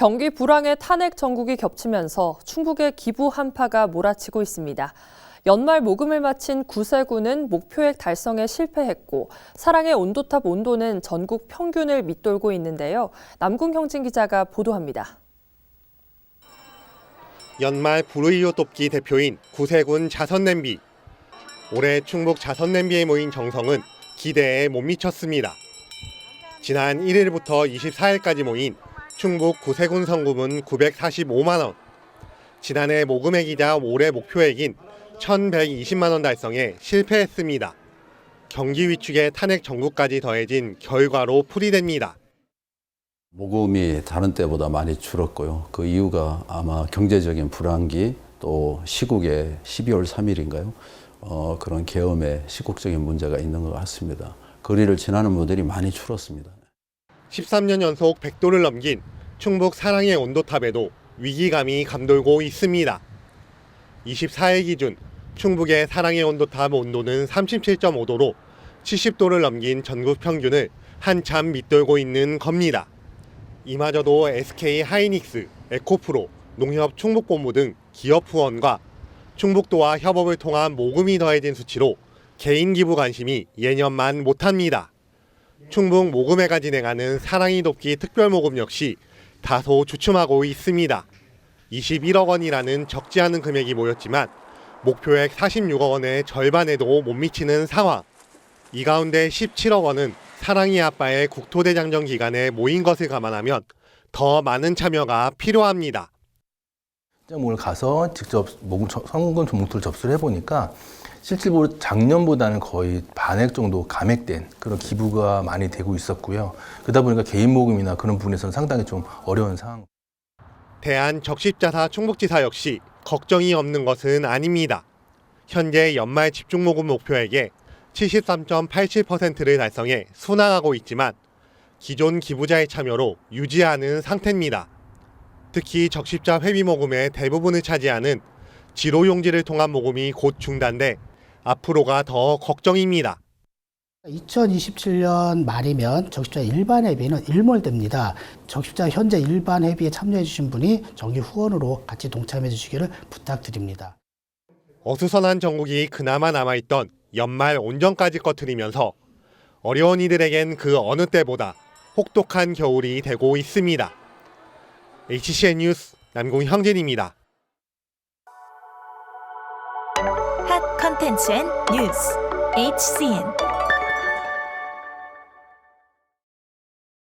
경기 불황의 탄핵 정국이 겹치면서 충북의 기부 한파가 몰아치고 있습니다. 연말 모금을 마친 구세군은 목표액 달성에 실패했고 사랑의 온도탑 온도는 전국 평균을 밑돌고 있는데요. 남궁 형진 기자가 보도합니다. 연말 불의료 돕기 대표인 구세군 자선냄비. 올해 충북 자선냄비에 모인 정성은 기대에 못 미쳤습니다. 지난 1일부터 24일까지 모인 충북 구세군 성금은 945만 원. 지난해 모금액이자 올해 목표액인 1,120만 원 달성에 실패했습니다. 경기 위축에 탄핵 정국까지 더해진 결과로 풀이됩니다. 모금이 다른 때보다 많이 줄었고요. 그 이유가 아마 경제적인 불황기 또 시국의 12월 3일인가요? 어, 그런 계엄의 시국적인 문제가 있는 것 같습니다. 거리를 지나는 분들이 많이 줄었습니다. 13년 연속 100도를 넘긴 충북 사랑의 온도탑에도 위기감이 감돌고 있습니다. 24일 기준 충북의 사랑의 온도탑 온도는 37.5도로 70도를 넘긴 전국 평균을 한참 밑돌고 있는 겁니다. 이마저도 SK 하이닉스, 에코프로, 농협 충북본부 등 기업 후원과 충북도와 협업을 통한 모금이 더해진 수치로 개인 기부 관심이 예년만 못합니다. 충북 모금회가 진행하는 사랑이 돕기 특별 모금 역시 다소 주춤하고 있습니다. 21억 원이라는 적지 않은 금액이 모였지만 목표액 46억 원의 절반에도 못 미치는 상황. 이 가운데 17억 원은 사랑이 아빠의 국토대장정 기간에 모인 것을 감안하면 더 많은 참여가 필요합니다. 목을 가서 직접 성금 종목들을 접수를 해보니까 실질적으로 작년보다는 거의 반액 정도 감액된 그런 기부가 많이 되고 있었고요. 그러다 보니까 개인 모금이나 그런 부분에서는 상당히 좀 어려운 상황. 대한 적십자사 충북지사 역시 걱정이 없는 것은 아닙니다. 현재 연말 집중 모금 목표액의 73.87%를 달성해 순항하고 있지만 기존 기부자의 참여로 유지하는 상태입니다. 특히 적십자 회비 모금의 대부분을 차지하는 지로 용지를 통한 모금이 곧 중단돼 앞으로가 더 걱정입니다. 2027년 말이면 적십자 일반 회비는 일몰됩니다. 적십자 현재 일반 회비에 참여해 주신 분이 정기 후원으로 같이 동참해 주시기를 부탁드립니다. 어수선한 정국이 그나마 남아있던 연말 온전까지 꺼트리면서 어려운 이들에겐 그 어느 때보다 혹독한 겨울이 되고 있습니다. HCN 뉴스 남궁 형진입니다. 텐츠 앤 뉴스 HCN